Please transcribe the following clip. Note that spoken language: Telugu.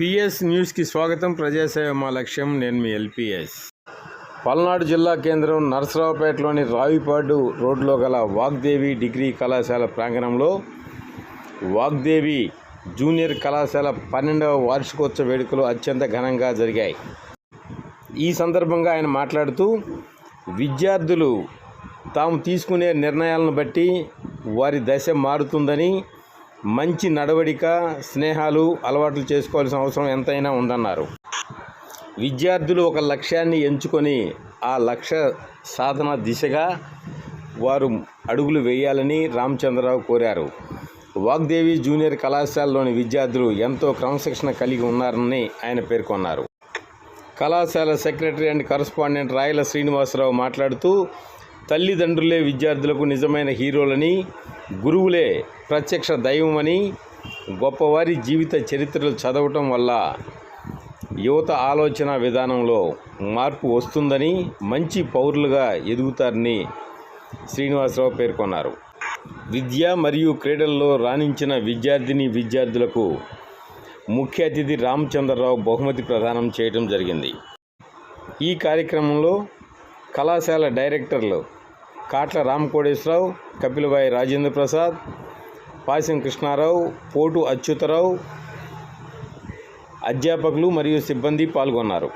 పిఎస్ న్యూస్కి స్వాగతం. ప్రజాసేవ మా లక్ష్యం. నేను మీ ఎల్పిఎస్. పల్నాడు జిల్లా కేంద్రం నరసరావుపేటలోని రావిపాడు రోడ్లో గల వాగ్దేవి డిగ్రీ కళాశాల ప్రాంగణంలో వాగ్దేవి జూనియర్ కళాశాల పన్నెండవ వార్షికోత్సవ వేడుకలు అత్యంత ఘనంగా జరిగాయి. ఈ సందర్భంగా ఆయన మాట్లాడుతూ విద్యార్థులు తాము తీసుకునే నిర్ణయాలను బట్టి వారి దశ మారుతుందని మంచి నడవడిక స్నేహాలు అలవాట్లు చేసుకోవాల్సిన అవసరం ఎంతైనా ఉందన్నారు. విద్యార్థులు ఒక లక్ష్యాన్ని ఎంచుకొని ఆ లక్ష్య సాధన దిశగా వారు అడుగులు వేయాలని రామచంద్రరావు కోరారు. వాగ్దేవి జూనియర్ కళాశాలలోని విద్యార్థులు ఎంతో క్రమశిక్షణ కలిగి ఉన్నారని ఆయన పేర్కొన్నారు. కళాశాల secretary and correspondent Rayala Srinivasa Rao మాట్లాడుతూ తల్లిదండ్రులే విద్యార్థులకు నిజమైన హీరోలని గురువులే ప్రత్యక్ష దైవమని గొప్పవారి జీవిత చరిత్రలు చదవటం వల్ల యువత ఆలోచన విధానంలో మార్పు వస్తుందని మంచి పౌరులుగా ఎదుగుతారని శ్రీనివాసరావు పేర్కొన్నారు. విద్య మరియు క్రీడల్లో రాణించిన విద్యార్థిని విద్యార్థులకు ముఖ్య అతిథి రామచంద్రరావు బహుమతి ప్రదానం చేయడం జరిగింది. ఈ కార్యక్రమంలో కళాశాల డైరెక్టర్లు కాట్ల రామకోడేశ్వరరావు కపిలబాయి రాజేంద్ర ప్రసాద్ పాసిం కృష్ణారావు పోటు అచ్యుతరావు అధ్యాపకులు మరియు సిబ్బంది పాల్గొన్నారు.